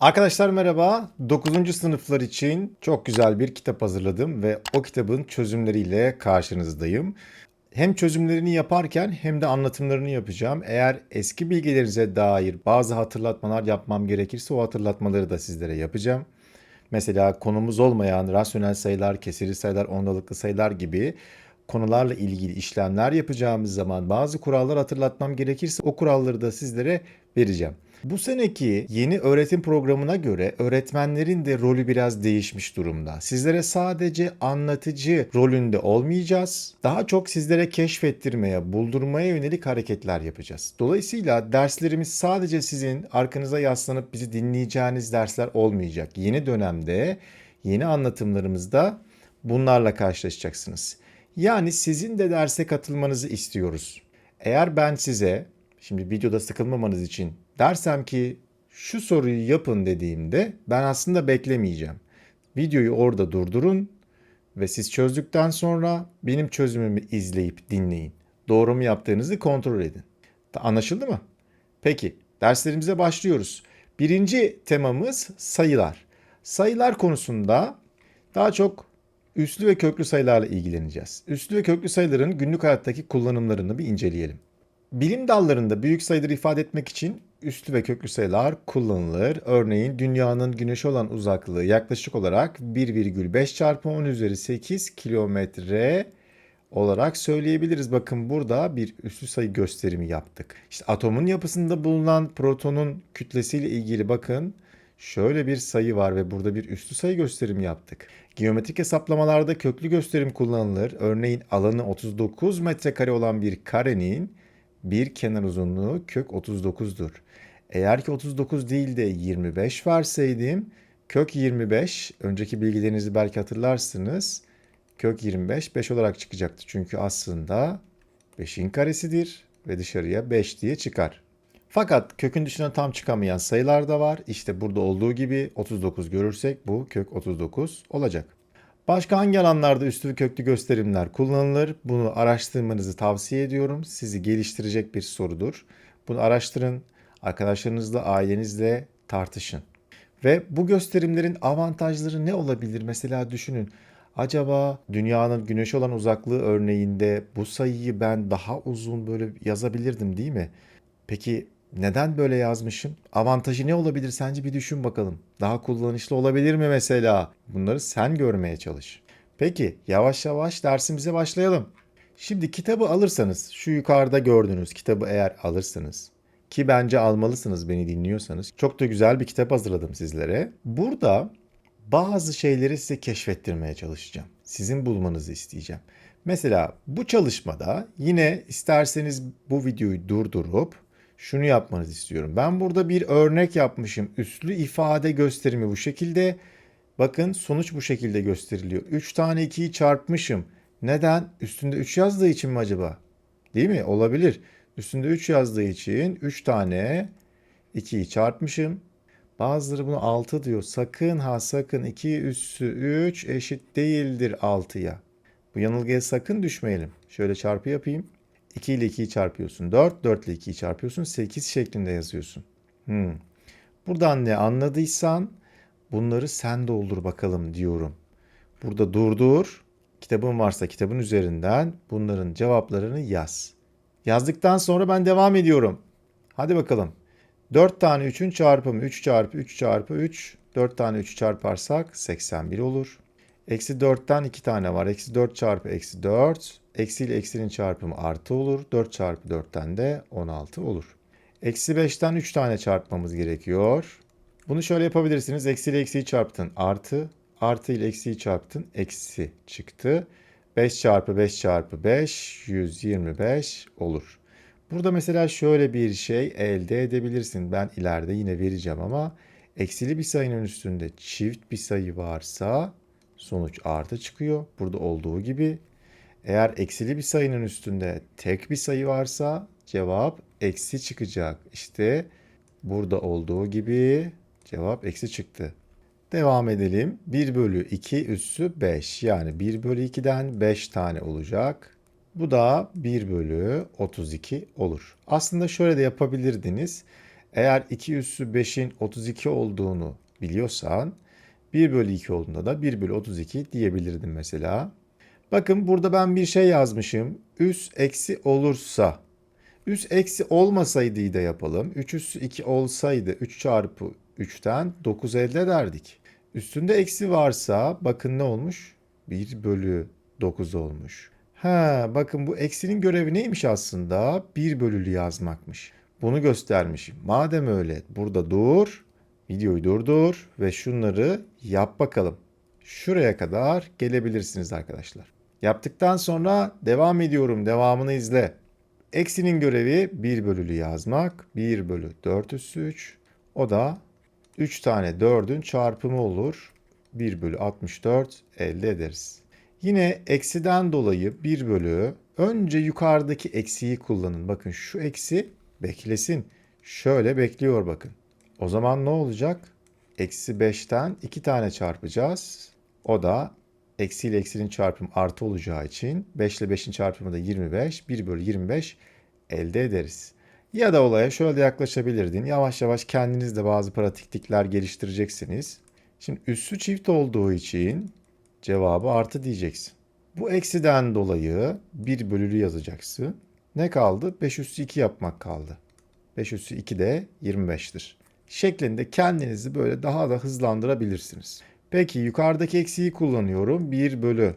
Arkadaşlar merhaba. 9. sınıflar için çok güzel bir kitap hazırladım ve o kitabın çözümleriyle karşınızdayım. Hem çözümlerini yaparken hem de anlatımlarını yapacağım. Eğer eski bilgilerinize dair bazı hatırlatmalar yapmam gerekirse o hatırlatmaları da sizlere yapacağım. Mesela konumuz olmayan rasyonel sayılar, kesirli sayılar, ondalıklı sayılar gibi konularla ilgili işlemler yapacağımız zaman bazı kurallar hatırlatmam gerekirse o kuralları da sizlere vereceğim. Bu seneki yeni öğretim programına göre öğretmenlerin de rolü biraz değişmiş durumda. Sizlere sadece anlatıcı rolünde olmayacağız. Daha çok sizlere keşfettirmeye, buldurmaya yönelik hareketler yapacağız. Dolayısıyla derslerimiz sadece sizin arkanıza yaslanıp bizi dinleyeceğiniz dersler olmayacak. Yeni dönemde, yeni anlatımlarımızda bunlarla karşılaşacaksınız. Yani sizin de derse katılmanızı istiyoruz. Eğer ben size şimdi videoda sıkılmamanız için dersem ki şu soruyu yapın dediğimde ben aslında beklemeyeceğim. Videoyu orada durdurun ve siz çözdükten sonra benim çözümümü izleyip dinleyin. Doğru mu yaptığınızı kontrol edin. Anlaşıldı mı? Peki derslerimize başlıyoruz. Birinci temamız sayılar. Sayılar konusunda daha çok üslü ve köklü sayılarla ilgileneceğiz. Üslü ve köklü sayıların günlük hayattaki kullanımlarını bir inceleyelim. Bilim dallarında büyük sayıları ifade etmek için üslü ve köklü sayılar kullanılır. Örneğin dünyanın güneşe olan uzaklığı yaklaşık olarak 1,5 çarpı 10 üzeri 8 kilometre olarak söyleyebiliriz. Bakın burada bir üslü sayı gösterimi yaptık. İşte atomun yapısında bulunan protonun kütlesiyle ilgili bakın şöyle bir sayı var ve burada bir üslü sayı gösterimi yaptık. Geometrik hesaplamalarda köklü gösterim kullanılır. Örneğin alanı 39 metrekare olan bir karenin bir kenar uzunluğu kök 39'dur. Eğer ki 39 değil de 25 verseydim kök 25 önceki bilgilerinizi belki hatırlarsınız. Kök 25 5 olarak çıkacaktı. Çünkü aslında 5'in karesidir ve dışarıya 5 diye çıkar. Fakat kökün dışına tam çıkamayan sayılar da var. İşte burada olduğu gibi 39 görürsek bu kök 39 olacak. Başka hangi alanlarda üstü ve köklü gösterimler kullanılır? Bunu araştırmanızı tavsiye ediyorum. Sizi geliştirecek bir sorudur. Bunu araştırın, arkadaşlarınızla, ailenizle tartışın. Ve bu gösterimlerin avantajları ne olabilir? Mesela düşünün. Acaba dünyanın güneşe olan uzaklığı örneğinde bu sayıyı ben daha uzun böyle yazabilirdim değil mi? Peki neden böyle yazmışım? Avantajı ne olabilir sence bir düşün bakalım. Daha kullanışlı olabilir mi mesela? Bunları sen görmeye çalış. Peki yavaş yavaş dersimize başlayalım. Şimdi kitabı alırsanız, şu yukarıda gördüğünüz kitabı eğer alırsanız ki bence almalısınız beni dinliyorsanız. Çok da güzel bir kitap hazırladım sizlere. Burada bazı şeyleri size keşfettirmeye çalışacağım. Sizin bulmanızı isteyeceğim. Mesela bu çalışmada yine isterseniz bu videoyu durdurup şunu yapmanızı istiyorum. Ben burada bir örnek yapmışım. Üslü ifade gösterimi bu şekilde. Bakın sonuç bu şekilde gösteriliyor. 3 tane 2'yi çarpmışım. Neden? Üstünde 3 yazdığı için mi acaba? Değil mi? Olabilir. Üstünde 3 yazdığı için 3 tane 2'yi çarpmışım. Bazıları bunu 6 diyor. Sakın ha sakın 2 üssü 3 eşit değildir 6'ya. Bu yanılgıya sakın düşmeyelim. Şöyle çarpı yapayım. 2 ile 2'yi çarpıyorsun 4, 4 ile 2'yi çarpıyorsun 8 şeklinde yazıyorsun. Hmm. Buradan ne anladıysan bunları sen doldur bakalım diyorum. Burada durdur. Kitabın varsa kitabın üzerinden bunların cevaplarını yaz. Yazdıktan sonra ben devam ediyorum. Hadi bakalım. 4 tane 3'ün çarpımı 3 çarpı 3 çarpı 3. 4 tane 3 çarparsak 81 olur. Eksi 4'ten 2 tane var. Eksi 4 çarpı eksi 4. Eksi ile eksinin çarpımı artı olur. 4 çarpı 4'ten de 16 olur. Eksi 5'ten 3 tane çarpmamız gerekiyor. Bunu şöyle yapabilirsiniz. Eksi ile eksiyi çarptın artı. Artı ile eksiyi çarptın eksi çıktı. 5 çarpı 5 çarpı 5 125 olur. Burada mesela şöyle bir şey elde edebilirsin. Ben ileride yine vereceğim ama eksili bir sayının üstünde çift bir sayı varsa sonuç artı çıkıyor. Burada olduğu gibi eğer eksili bir sayının üstünde tek bir sayı varsa cevap eksi çıkacak. İşte burada olduğu gibi cevap eksi çıktı. Devam edelim. 1 bölü 2 üssü 5. Yani 1 bölü 2'den 5 tane olacak. Bu da 1 bölü 32 olur. Aslında şöyle de yapabilirdiniz. Eğer 2 üssü 5'in 32 olduğunu biliyorsan 1 bölü 2 olduğunda da 1 bölü 32 diyebilirdim mesela. Bakın burada ben bir şey yazmışım. Üs eksi olursa. Üs eksi olmasaydı da yapalım. 3 üssü 2 olsaydı 3 çarpı 3'ten 9 elde ederdik. Üstünde eksi varsa bakın ne olmuş? 1 bölü 9 olmuş. Ha bakın bu eksinin görevi neymiş aslında? 1 bölülü yazmakmış. Bunu göstermişim. Madem öyle burada dur. Videoyu durdur ve şunları yap bakalım. Şuraya kadar gelebilirsiniz arkadaşlar. Yaptıktan sonra devam ediyorum. Devamını izle. Eksinin görevi 1 bölülü yazmak. 1 bölü 4 üssü 3. O da 3 tane 4'ün çarpımı olur. 1 bölü 64 elde ederiz. Yine eksiden dolayı 1 bölü önce yukarıdaki eksiyi kullanın. Bakın şu eksi beklesin. Şöyle bekliyor bakın. O zaman ne olacak? Eksi 5'ten 2 tane çarpacağız. O da eksi ile eksinin çarpımı artı olacağı için 5 ile 5'in çarpımı da 25. 1 bölü 25 elde ederiz. Ya da olaya şöyle yaklaşabilirdin. Yavaş yavaş kendiniz de bazı pratiklikler geliştireceksiniz. Şimdi üssü çift olduğu için cevabı artı diyeceksin. Bu eksiden dolayı 1 bölülü yazacaksın. Ne kaldı? 5 üssü 2 yapmak kaldı. 5 üssü 2 de 25'tir. Şeklinde kendinizi böyle daha da hızlandırabilirsiniz. Peki yukarıdaki eksiyi kullanıyorum. 1 bölü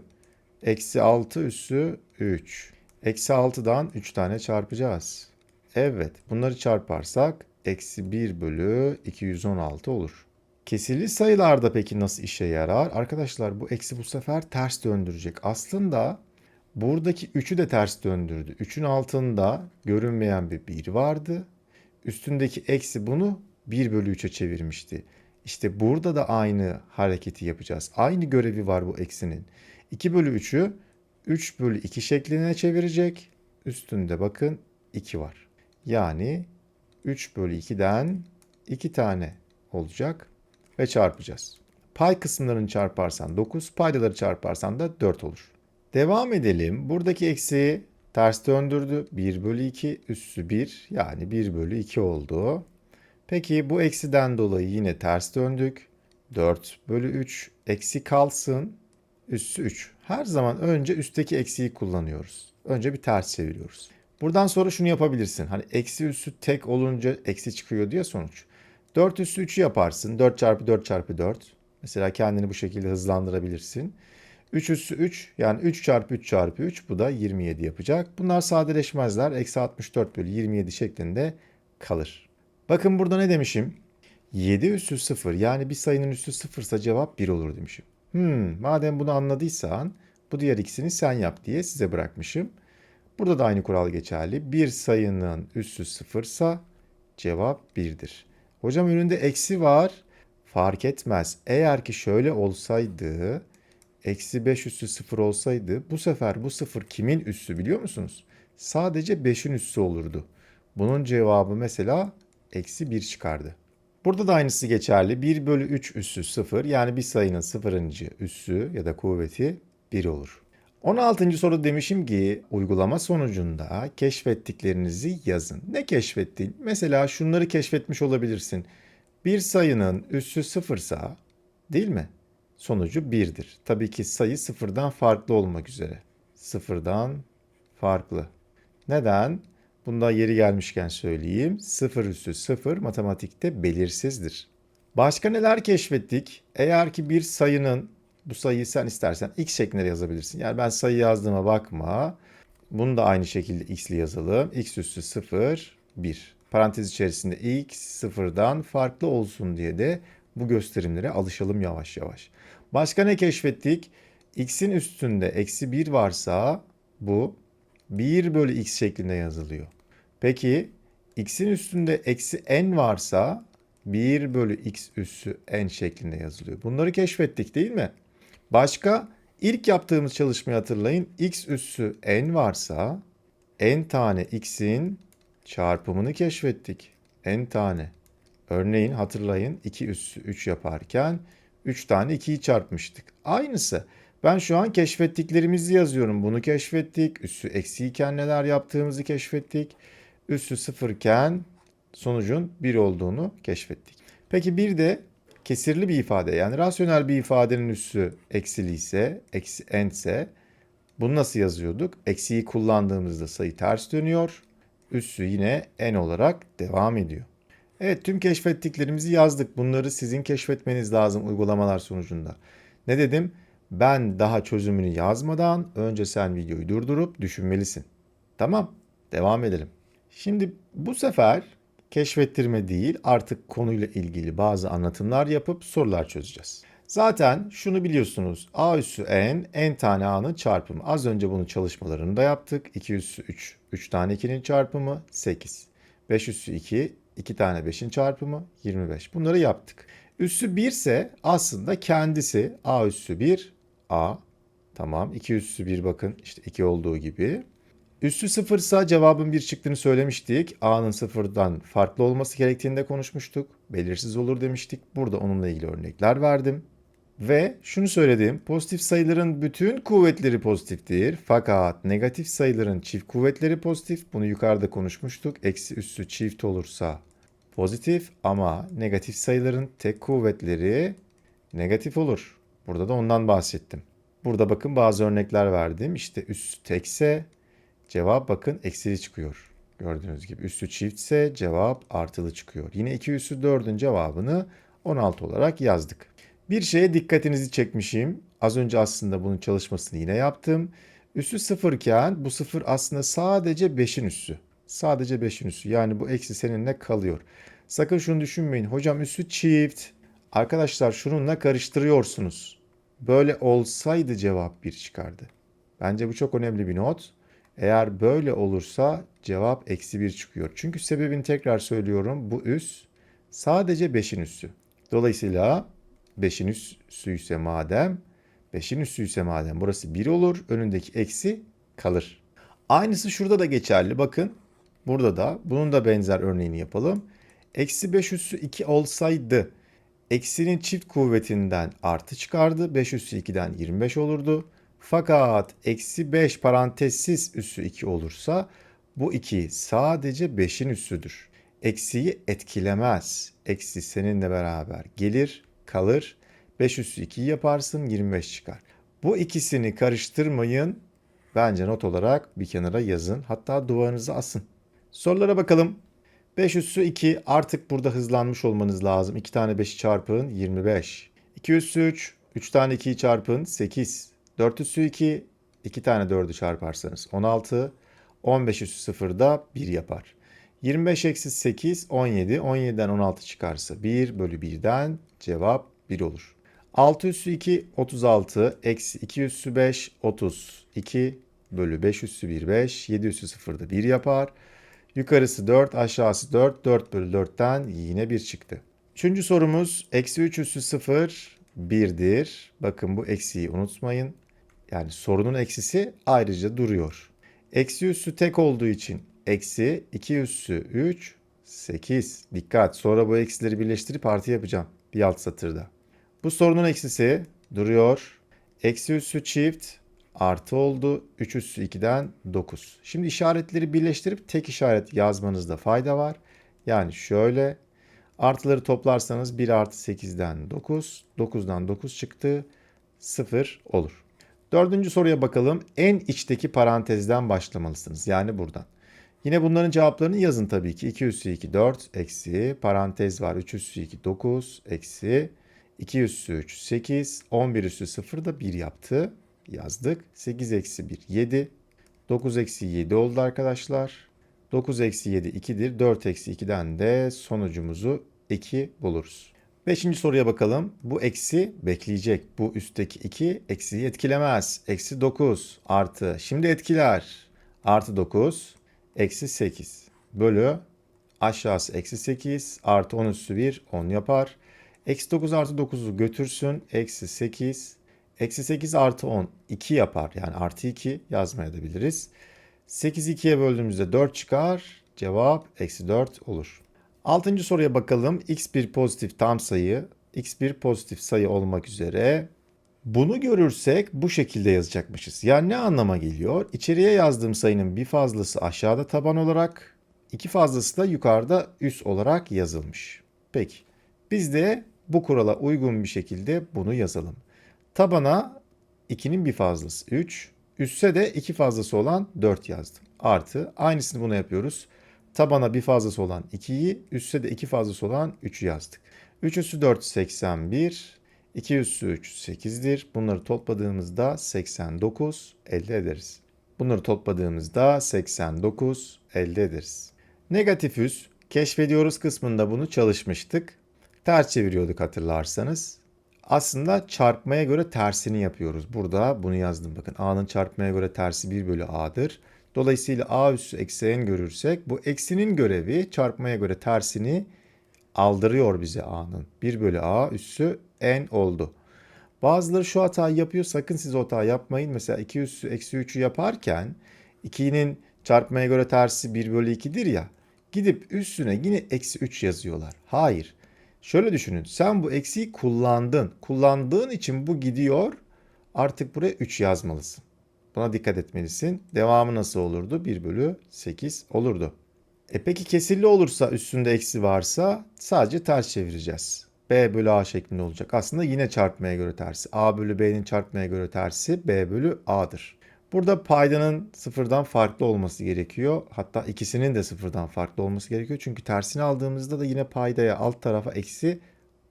eksi 6 üssü 3. Eksi 6'dan 3 tane çarpacağız. Evet bunları çarparsak eksi 1 bölü 216 olur. Kesirli sayılarda peki nasıl işe yarar? Arkadaşlar bu eksi bu sefer ters döndürecek. Aslında buradaki 3'ü de ters döndürdü. 3'ün altında görünmeyen bir 1 vardı. Üstündeki eksi bunu 1 bölü 3'e çevirmişti. İşte burada da aynı hareketi yapacağız. Aynı görevi var bu eksinin. 2 bölü 3'ü 3 bölü 2 şekline çevirecek. Üstünde bakın 2 var. Yani 3 bölü 2'den 2 tane olacak ve çarpacağız. Pay kısımlarını çarparsan 9, paydaları çarparsan da 4 olur. Devam edelim. Buradaki eksiği ters döndürdü. 1 bölü 2 üssü 1 yani 1 bölü 2 oldu. Peki bu eksiden dolayı yine ters döndük. 4 bölü 3 eksi kalsın. Üssü 3. Her zaman önce üstteki eksiği kullanıyoruz. Önce bir ters çeviriyoruz. Buradan sonra şunu yapabilirsin. Hani eksi üssü tek olunca eksi çıkıyor diye sonuç. 4 üssü 3'ü yaparsın. 4 çarpı 4 çarpı 4. Mesela kendini bu şekilde hızlandırabilirsin. 3 üssü 3 yani 3 çarpı 3 çarpı 3 bu da 27 yapacak. Bunlar sadeleşmezler. Eksi 64 bölü 27 şeklinde kalır. Bakın burada ne demişim? 7 üssü 0 yani bir sayının üssü 0 ise cevap 1 olur demişim. Hmm, madem bunu anladıysan bu diğer ikisini sen yap diye size bırakmışım. Burada da aynı kural geçerli. Bir sayının üssü 0 ise cevap 1'dir. Hocam önünde eksi var. Fark etmez. Eğer ki şöyle olsaydı eksi 5 üssü 0 olsaydı bu sefer bu 0 kimin üssü biliyor musunuz? Sadece 5'in üssü olurdu. Bunun cevabı mesela eksi 1 çıkardı. Burada da aynısı geçerli. 1 bölü 3 üssü 0 yani bir sayının sıfırıncı üssü ya da kuvveti 1 olur. 16. soru demişim ki uygulama sonucunda keşfettiklerinizi yazın. Ne keşfettin? Mesela şunları keşfetmiş olabilirsin. Bir sayının üssü sıfırsa değil mi? Sonucu 1'dir. Tabii ki sayı sıfırdan farklı olmak üzere. Sıfırdan farklı. Neden? Bunda yeri gelmişken söyleyeyim. Sıfır üssü sıfır matematikte belirsizdir. Başka neler keşfettik? Eğer ki bir sayının bu sayıyı sen istersen x şeklinde yazabilirsin. Yani ben sayı yazdığıma bakma. Bunu da aynı şekilde x'li yazalım. x üssü 0, 1. Parantez içerisinde x sıfırdan farklı olsun diye de bu gösterimlere alışalım yavaş yavaş. Başka ne keşfettik? x'in üstünde eksi 1 varsa bu 1 bölü x şeklinde yazılıyor. Peki x'in üstünde eksi n varsa 1 bölü x üssü n şeklinde yazılıyor. Bunları keşfettik değil mi? Başka ilk yaptığımız çalışmayı hatırlayın. x üssü n varsa n tane x'in çarpımını keşfettik. n tane. Örneğin hatırlayın 2 üssü 3 yaparken 3 tane 2'yi çarpmıştık. Aynısı. Ben şu an keşfettiklerimizi yazıyorum. Bunu keşfettik. Üssü eksiyken neler yaptığımızı keşfettik. Üssü sıfırken sonucun 1 olduğunu keşfettik. Peki bir de kesirli bir ifade yani rasyonel bir ifadenin üssü eksili ise, eksi n ise bunu nasıl yazıyorduk? Eksiyi kullandığımızda sayı ters dönüyor. Üssü yine n olarak devam ediyor. Evet tüm keşfettiklerimizi yazdık. Bunları sizin keşfetmeniz lazım uygulamalar sonucunda. Ne dedim? Ben daha çözümünü yazmadan önce sen videoyu durdurup düşünmelisin. Tamam, devam edelim. Şimdi bu sefer keşfettirme değil artık konuyla ilgili bazı anlatımlar yapıp sorular çözeceğiz. Zaten şunu biliyorsunuz. A üssü n, n tane a'nın çarpımı. Az önce bunun çalışmalarını da yaptık. 2 üssü 3, 3 tane 2'nin çarpımı 8. 5 üssü 2, 2 tane 5'in çarpımı 25. Bunları yaptık. Üssü 1 ise aslında kendisi a üssü 1, a. Tamam. 2 üssü 1 bakın işte 2 olduğu gibi. Üssü sıfırsa cevabın bir çıktığını söylemiştik. A'nın sıfırdan farklı olması gerektiğini de konuşmuştuk. Belirsiz olur demiştik. Burada onunla ilgili örnekler verdim. Ve şunu söyledim. Pozitif sayıların bütün kuvvetleri pozitiftir. Fakat negatif sayıların çift kuvvetleri pozitif. Bunu yukarıda konuşmuştuk. Eksi üssü çift olursa pozitif ama negatif sayıların tek kuvvetleri negatif olur. Burada da ondan bahsettim. Burada bakın bazı örnekler verdim. İşte üssü tekse Cevap bakın eksili çıkıyor. Gördüğünüz gibi üssü çiftse cevap artılı çıkıyor. Yine 2 üssü 4'ün cevabını 16 olarak yazdık. Bir şeye dikkatinizi çekmişim. Az önce aslında bunun çalışmasını yine yaptım. Üssü sıfırken bu sıfır aslında sadece 5'in üssü. Sadece 5'in üssü. Yani bu eksi seninle kalıyor. Sakın şunu düşünmeyin. Hocam üssü çift. Arkadaşlar şununla karıştırıyorsunuz. Böyle olsaydı cevap 1 çıkardı. Bence bu çok önemli bir not. Eğer böyle olursa cevap eksi 1 çıkıyor. Çünkü sebebini tekrar söylüyorum. Bu üs sadece 5'in üssü. Dolayısıyla 5'in üssü ise madem 5'in üssü ise madem burası 1 olur. Önündeki eksi kalır. Aynısı şurada da geçerli. Bakın burada da bunun da benzer örneğini yapalım. Eksi 5 üssü 2 olsaydı eksinin çift kuvvetinden artı çıkardı. 5 üssü 2'den 25 olurdu. Fakat eksi 5 parantezsiz üssü 2 olursa bu 2 sadece 5'in üssüdür. Eksiyi etkilemez. Eksi seninle beraber gelir, kalır. 5 üssü 2'yi yaparsın 25 çıkar. Bu ikisini karıştırmayın. Bence not olarak bir kenara yazın. Hatta duvarınıza asın. Sorulara bakalım. 5 üssü 2 artık burada hızlanmış olmanız lazım. 2 tane 5'i çarpın 25. 2 üssü 3 3 tane 2'yi çarpın 8. 4 üssü 2, 2 tane 4'ü çarparsanız 16. 15 üssü 0 da 1 yapar. 25 eksi 8, 17. 17'den 16 çıkarsa 1 bölü 1'den cevap 1 olur. 6 üssü 2, 36. Eksi 2 üssü 5, 30. 2 bölü 5 üssü 1, 5. 7 üssü 0 da 1 yapar. Yukarısı 4, aşağısı 4. 4 bölü 4'ten yine 1 çıktı. Üçüncü sorumuz eksi 3 üssü 0 1'dir. Bakın bu eksiyi unutmayın. Yani sorunun eksisi ayrıca duruyor. Eksi üssü tek olduğu için eksi 2 üssü 3 8. Dikkat sonra bu eksileri birleştirip artı yapacağım bir alt satırda. Bu sorunun eksisi duruyor. Eksi üssü çift artı oldu. 3 üssü 2'den 9. Şimdi işaretleri birleştirip tek işaret yazmanızda fayda var. Yani şöyle artıları toplarsanız 1 artı 8'den 9. 9'dan 9 çıktı. 0 olur. Dördüncü soruya bakalım. En içteki parantezden başlamalısınız. Yani buradan. Yine bunların cevaplarını yazın tabii ki. 2 üssü 2 4 eksi parantez var. 3 üssü 2 9 eksi 2 üssü 3 8 11 üssü 0 da 1 yaptı. Yazdık. 8 eksi 1 7 9 eksi 7 oldu arkadaşlar. 9 eksi 7 2'dir. 4 eksi 2'den de sonucumuzu 2 buluruz. Beşinci soruya bakalım. Bu eksi bekleyecek. Bu üstteki 2 eksiyi etkilemez. Eksi 9 artı. Şimdi etkiler. Artı 9 eksi 8 bölü aşağısı eksi 8 artı 10 üssü 1 10 yapar. Eksi 9 artı 9'u götürsün. Eksi 8 eksi 8 artı 10 2 yapar. Yani artı 2 yazmaya da biliriz. 8 2'ye böldüğümüzde 4 çıkar. Cevap eksi 4 olur. Altıncı soruya bakalım. x bir pozitif tam sayı, x bir pozitif sayı olmak üzere. Bunu görürsek bu şekilde yazacakmışız. Yani ne anlama geliyor? İçeriye yazdığım sayının bir fazlası aşağıda taban olarak, iki fazlası da yukarıda üst olarak yazılmış. Peki biz de bu kurala uygun bir şekilde bunu yazalım. Tabana 2'nin bir fazlası 3, üsse de 2 fazlası olan 4 yazdım. Artı aynısını buna yapıyoruz. Tabana bir fazlası olan 2'yi, üsse de 2 fazlası olan 3'ü yazdık. 3 üssü 4 81, 2 üssü 3 8'dir. Bunları topladığımızda 89 elde ederiz. Bunları topladığımızda 89 elde ederiz. Negatif üs keşfediyoruz kısmında bunu çalışmıştık. Ters çeviriyorduk hatırlarsanız. Aslında çarpmaya göre tersini yapıyoruz. Burada bunu yazdım bakın. A'nın çarpmaya göre tersi 1 bölü A'dır. Dolayısıyla A üssü eksi n görürsek bu eksinin görevi çarpmaya göre tersini aldırıyor bize A'nın. 1 bölü A üssü n oldu. Bazıları şu hatayı yapıyor. Sakın siz o hatayı yapmayın. Mesela 2 üssü eksi 3'ü yaparken 2'nin çarpmaya göre tersi 1 bölü 2'dir ya. Gidip üstüne yine eksi 3 yazıyorlar. Hayır. Şöyle düşünün. Sen bu eksiği kullandın. Kullandığın için bu gidiyor. Artık buraya 3 yazmalısın. Buna dikkat etmelisin. Devamı nasıl olurdu? 1 bölü 8 olurdu. E peki kesirli olursa üstünde eksi varsa sadece ters çevireceğiz. B bölü A şeklinde olacak. Aslında yine çarpmaya göre tersi. A bölü B'nin çarpmaya göre tersi B bölü A'dır. Burada paydanın sıfırdan farklı olması gerekiyor. Hatta ikisinin de sıfırdan farklı olması gerekiyor. Çünkü tersini aldığımızda da yine paydaya alt tarafa eksi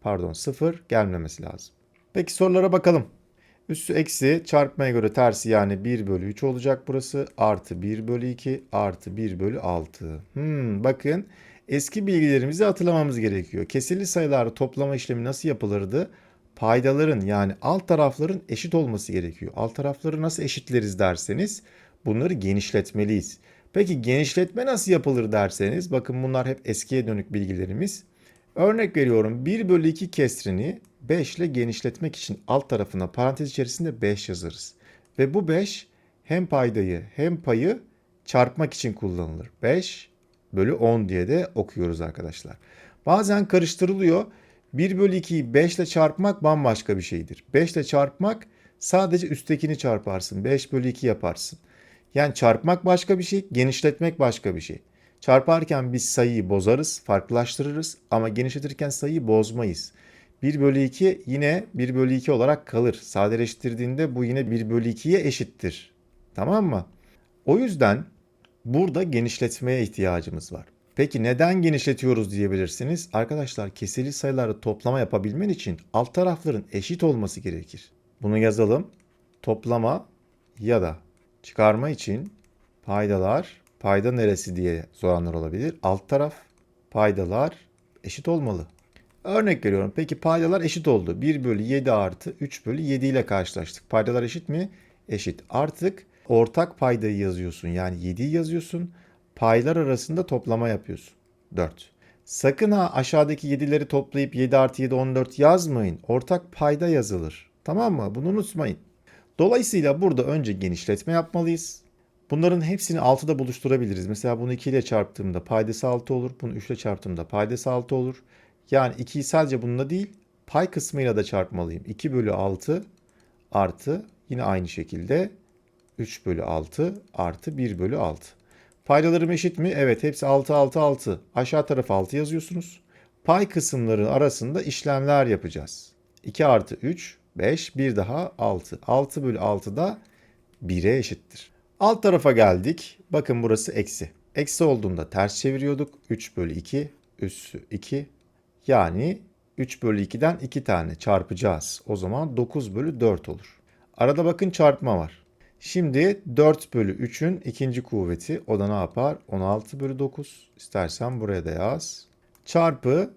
pardon sıfır gelmemesi lazım. Peki sorulara bakalım. Üssü eksi çarpmaya göre tersi yani 1 bölü 3 olacak burası. Artı 1 bölü 2 artı 1 bölü 6. Hmm, bakın eski bilgilerimizi hatırlamamız gerekiyor. Kesirli sayıları toplama işlemi nasıl yapılırdı? Paydaların yani alt tarafların eşit olması gerekiyor. Alt tarafları nasıl eşitleriz derseniz bunları genişletmeliyiz. Peki genişletme nasıl yapılır derseniz bakın bunlar hep eskiye dönük bilgilerimiz. Örnek veriyorum 1 bölü 2 kesrini 5 ile genişletmek için alt tarafına parantez içerisinde 5 yazarız. Ve bu 5 hem paydayı hem payı çarpmak için kullanılır. 5 bölü 10 diye de okuyoruz arkadaşlar. Bazen karıştırılıyor. 1 bölü 2'yi 5 ile çarpmak bambaşka bir şeydir. 5 ile çarpmak sadece üsttekini çarparsın. 5 bölü 2 yaparsın. Yani çarpmak başka bir şey, genişletmek başka bir şey. Çarparken biz sayıyı bozarız, farklılaştırırız ama genişletirken sayıyı bozmayız. 1 bölü 2 yine 1 bölü 2 olarak kalır. Sadeleştirdiğinde bu yine 1 bölü 2'ye eşittir. Tamam mı? O yüzden burada genişletmeye ihtiyacımız var. Peki neden genişletiyoruz diyebilirsiniz. Arkadaşlar kesirli sayıları toplama yapabilmen için alt tarafların eşit olması gerekir. Bunu yazalım. Toplama ya da çıkarma için paydalar, payda neresi diye soranlar olabilir. Alt taraf, paydalar eşit olmalı. Örnek veriyorum. Peki paydalar eşit oldu. 1 bölü 7 artı 3 bölü 7 ile karşılaştık. Paydalar eşit mi? Eşit. Artık ortak paydayı yazıyorsun. Yani 7'yi yazıyorsun. Paylar arasında toplama yapıyorsun. 4. Sakın ha aşağıdaki 7'leri toplayıp 7 artı 7 14 yazmayın. Ortak payda yazılır. Tamam mı? Bunu unutmayın. Dolayısıyla burada önce genişletme yapmalıyız. Bunların hepsini 6'da buluşturabiliriz. Mesela bunu 2 ile çarptığımda paydası 6 olur. Bunu 3 ile çarptığımda paydası 6 olur. Yani 2'yi sadece bununla değil pay kısmıyla da çarpmalıyım. 2 bölü 6 artı yine aynı şekilde 3 bölü 6 artı 1 bölü 6. Paydalarım eşit mi? Evet hepsi 6 6 6. Aşağı tarafa 6 yazıyorsunuz. Pay kısımları arasında işlemler yapacağız. 2 artı 3 5 bir daha 6. 6 bölü 6 da 1'e eşittir. Alt tarafa geldik. Bakın burası eksi. Eksi olduğunda ters çeviriyorduk. 3 bölü 2 üssü 2 yani 3 bölü 2'den 2 tane çarpacağız. O zaman 9 bölü 4 olur. Arada bakın çarpma var. Şimdi 4 bölü 3'ün ikinci kuvveti o da ne yapar? 16 bölü 9. İstersen buraya da yaz. Çarpı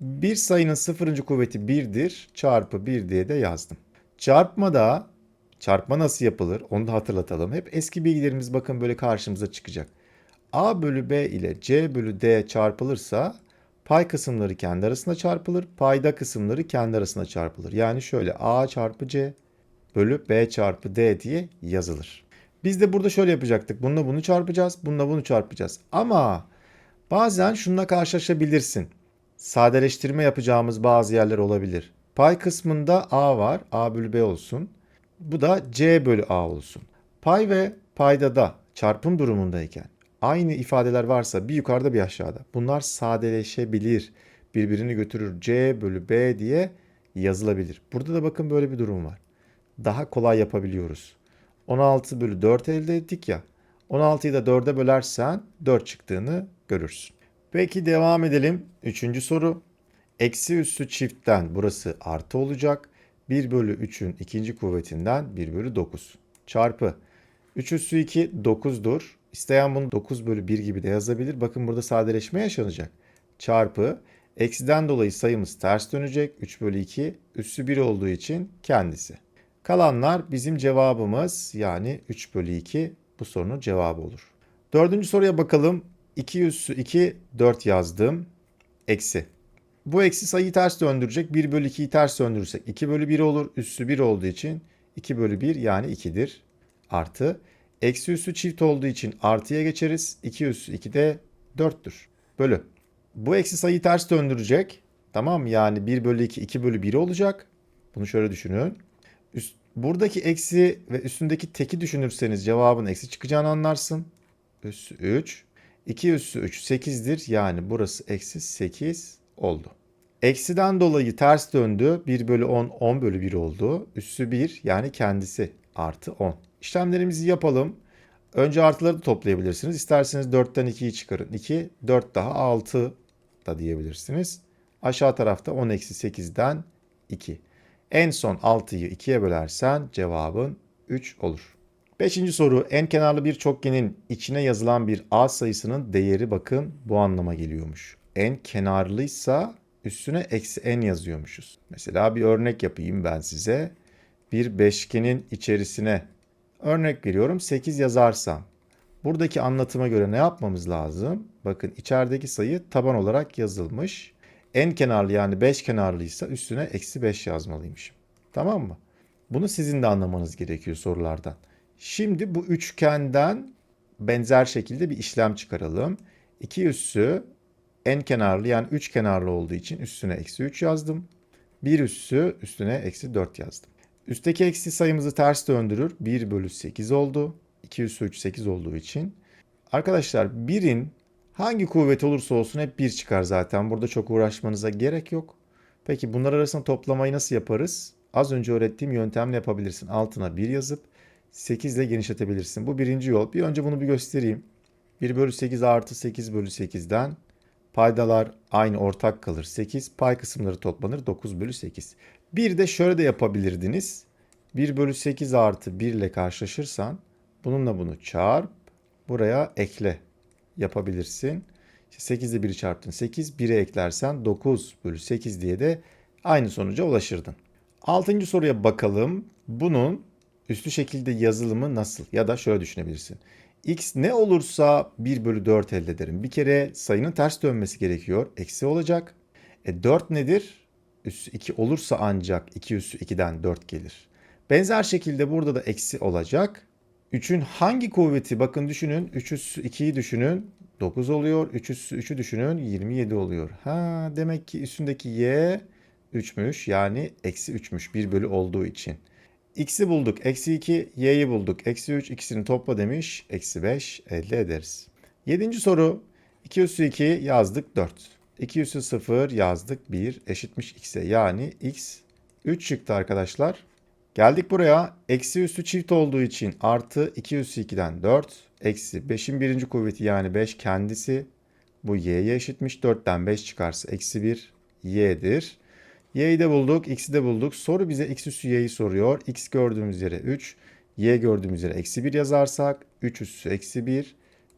bir sayının sıfırıncı kuvveti 1'dir. Çarpı 1 diye de yazdım. Çarpmada çarpma nasıl yapılır onu da hatırlatalım. Hep eski bilgilerimiz bakın böyle karşımıza çıkacak. A bölü B ile C bölü D çarpılırsa Pay kısımları kendi arasında çarpılır. Payda kısımları kendi arasında çarpılır. Yani şöyle A çarpı C bölü B çarpı D diye yazılır. Biz de burada şöyle yapacaktık. Bununla bunu çarpacağız. Bununla bunu çarpacağız. Ama bazen şununla karşılaşabilirsin. Sadeleştirme yapacağımız bazı yerler olabilir. Pay kısmında A var. A bölü B olsun. Bu da C bölü A olsun. Pay ve paydada çarpım durumundayken aynı ifadeler varsa bir yukarıda bir aşağıda. Bunlar sadeleşebilir. Birbirini götürür. C bölü B diye yazılabilir. Burada da bakın böyle bir durum var. Daha kolay yapabiliyoruz. 16 bölü 4 elde ettik ya. 16'yı da 4'e bölersen 4 çıktığını görürsün. Peki devam edelim. Üçüncü soru. Eksi üssü çiftten burası artı olacak. 1 bölü 3'ün ikinci kuvvetinden 1 bölü 9 çarpı 3 üssü 2 9'dur. İsteyen bunu 9 bölü 1 gibi de yazabilir. Bakın burada sadeleşme yaşanacak. Çarpı eksiden dolayı sayımız ters dönecek. 3 bölü 2 üssü 1 olduğu için kendisi. Kalanlar bizim cevabımız yani 3 bölü 2 bu sorunun cevabı olur. Dördüncü soruya bakalım. 2 üssü 2 4 yazdım. Eksi. Bu eksi sayıyı ters döndürecek. 1 bölü 2'yi ters döndürürsek 2 bölü 1 olur. Üssü 1 olduğu için 2 bölü 1 yani 2'dir. Artı. Eksi üssü çift olduğu için artıya geçeriz. 2 üssü 2 de 4'tür. Bölü. Bu eksi sayıyı ters döndürecek. Tamam yani 1 bölü 2 2 bölü 1 olacak. Bunu şöyle düşünün. Üst, buradaki eksi ve üstündeki teki düşünürseniz cevabın eksi çıkacağını anlarsın. Üssü 3. 2 üssü 3 8'dir. Yani burası eksi 8 oldu. Eksiden dolayı ters döndü. 1 bölü 10 10 bölü 1 oldu. Üssü 1 yani kendisi artı 10. İşlemlerimizi yapalım. Önce artıları da toplayabilirsiniz. İsterseniz 4'ten 2'yi çıkarın. 2, 4 daha 6 da diyebilirsiniz. Aşağı tarafta 10 eksi 8'den 2. En son 6'yı 2'ye bölersen cevabın 3 olur. Beşinci soru en kenarlı bir çokgenin içine yazılan bir a sayısının değeri bakın bu anlama geliyormuş. En kenarlıysa üstüne eksi n yazıyormuşuz. Mesela bir örnek yapayım ben size. Bir beşgenin içerisine örnek veriyorum 8 yazarsam buradaki anlatıma göre ne yapmamız lazım? Bakın içerideki sayı taban olarak yazılmış. En kenarlı yani 5 kenarlıysa üstüne eksi 5 yazmalıymışım. Tamam mı? Bunu sizin de anlamanız gerekiyor sorulardan. Şimdi bu üçgenden benzer şekilde bir işlem çıkaralım. 2 üssü en kenarlı yani 3 kenarlı olduğu için üstüne eksi 3 yazdım. 1 üssü üstüne eksi 4 yazdım. Üstteki eksi sayımızı ters döndürür. 1 bölü 8 oldu. 2 üssü 3 8 olduğu için. Arkadaşlar 1'in hangi kuvvet olursa olsun hep 1 çıkar zaten. Burada çok uğraşmanıza gerek yok. Peki bunlar arasında toplamayı nasıl yaparız? Az önce öğrettiğim yöntemle yapabilirsin. Altına 1 yazıp 8 ile genişletebilirsin. Bu birinci yol. Bir önce bunu bir göstereyim. 1 bölü 8 artı 8 bölü 8'den paydalar aynı ortak kalır. 8 pay kısımları toplanır 9 bölü 8. Bir de şöyle de yapabilirdiniz. 1 bölü 8 artı 1 ile karşılaşırsan bununla bunu çarp buraya ekle yapabilirsin. İşte 8 ile 1'i çarptın 8 1'e eklersen 9 bölü 8 diye de aynı sonuca ulaşırdın. Altıncı soruya bakalım. Bunun üslü şekilde yazılımı nasıl? Ya da şöyle düşünebilirsin. X ne olursa 1 bölü 4 elde ederim. Bir kere sayının ters dönmesi gerekiyor. Eksi olacak. E 4 nedir? Üssü 2 olursa ancak 2 üssü 2'den 4 gelir. Benzer şekilde burada da eksi olacak. 3'ün hangi kuvveti? Bakın düşünün. 3 üssü 2'yi düşünün. 9 oluyor. 3 üssü 3'ü düşünün. 27 oluyor. Ha demek ki üstündeki y 3'müş. Yani eksi 3'müş 1 bölü olduğu için. X'i bulduk. Eksi 2, y'yi bulduk. Eksi 3 ikisini topla demiş. Eksi 5 elde ederiz. Yedinci soru. 2 üssü 2 yazdık 4. 2 üssü 0 yazdık 1 eşitmiş x'e. Yani x 3 çıktı arkadaşlar. Geldik buraya. Eksi üssü çift olduğu için artı 2 üssü 2'den 4. Eksi 5'in birinci kuvveti yani 5 kendisi. Bu y'ye eşitmiş. 4'ten 5 çıkarsa eksi 1 y'dir. Y'yi de bulduk, x'i de bulduk. Soru bize x üssü y'yi soruyor. x gördüğümüz yere 3, y gördüğümüz yere eksi 1 yazarsak 3 üssü eksi 1,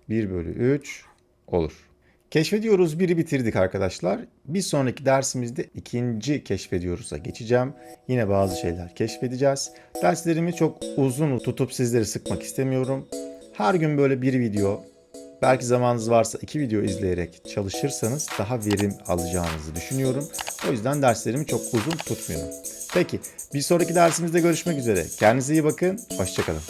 1 bölü 3 olur. Keşfediyoruz 1'i bitirdik arkadaşlar. Bir sonraki dersimizde ikinci keşfediyoruz'a geçeceğim. Yine bazı şeyler keşfedeceğiz. Derslerimi çok uzun tutup sizleri sıkmak istemiyorum. Her gün böyle bir video, belki zamanınız varsa iki video izleyerek çalışırsanız daha verim alacağınızı düşünüyorum. O yüzden derslerimi çok uzun tutmuyorum. Peki bir sonraki dersimizde görüşmek üzere. Kendinize iyi bakın. Hoşçakalın.